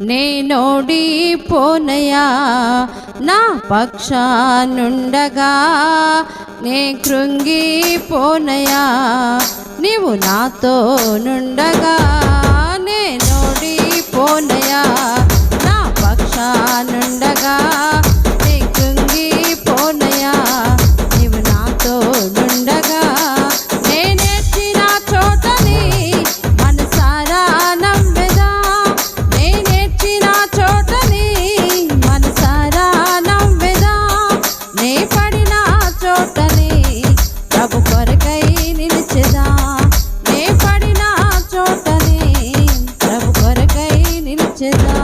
నేనోడి పోనయా నా పక్షానుండగా నే కృంగి పోనయా నీవు నాతో నుండగా నేనోడి పోనయా పడిన చోటని ప్రభు కొరకై నిలిచెదా. నే పడిన చోటని ప్రభు కొరకై నిలిచెదా.